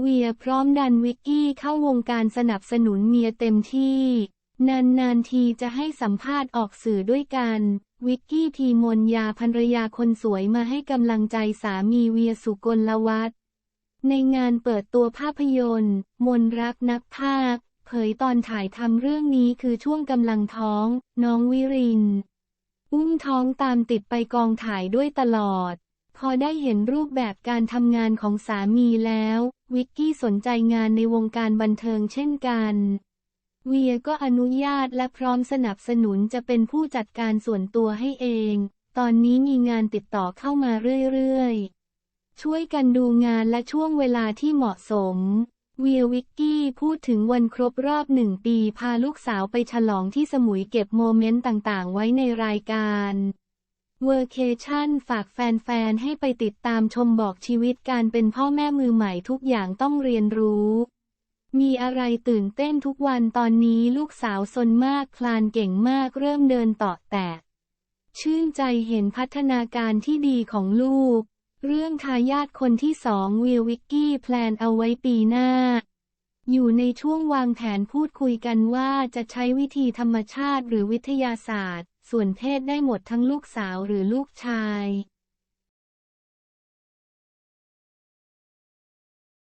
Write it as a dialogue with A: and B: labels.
A: เวียพร้อมดันวิกกี้เข้าวงการสนับสนุนเมียเต็มที่ นานๆทีจะให้สัมภาษณ์ออกสื่อด้วยกัน วิกกี้พีมนยาภรรยาคนสวยมาให้กำลังใจสามีเวียสุกลวัฒน์ในงานเปิดตัวภาพยนตร์ มนรักนักภาค เผยตอนถ่ายทำเรื่องนี้คือช่วงกำลังท้อง น้องวิริน อุ้มท้องตามติดไปกองถ่ายด้วยตลอด พอได้เห็นรูปแบบการทำงานของสามีแล้ว วิกกี้สนใจงานในวงการบันเทิงเช่นกัน เวียก็อนุญาตและพร้อมสนับสนุนจะเป็นผู้จัดการส่วนตัวให้เอง ตอนนี้มีงานติดต่อเข้ามาเรื่อยๆ ช่วยกันดูงานและช่วงเวลาที่เหมาะสม เวียวิกกี้พูดถึงวันครบรอบหนึ่งปีพาลูกสาวไปฉลองที่สมุยเก็บโมเมนต์ต่างๆ ไว้ในรายการ เวอร์เคชั่นฝากแฟนๆ ให้ไปติดตามชมบอกชีวิตการเป็นพ่อแม่มือใหม่ทุกอย่างต้องเรียนรู้ มีอะไรตื่นเต้นทุกวันตอนนี้ลูกสาวซนมากคลานเก่งมากเริ่มเดินต่อแตะชื่นใจเห็นพัฒนาการที่ดีของลูก เรื่องทายาทคนที่สองวิลวิกกี้แพลนเอาไว้ปีหน้า อยู่ในช่วงวางแผนพูดคุยกันว่าจะใช้วิธีธรรมชาติหรือวิทยาศาสตร์ ส่วนเพศได้หมดทั้งลูกสาวหรือลูกชาย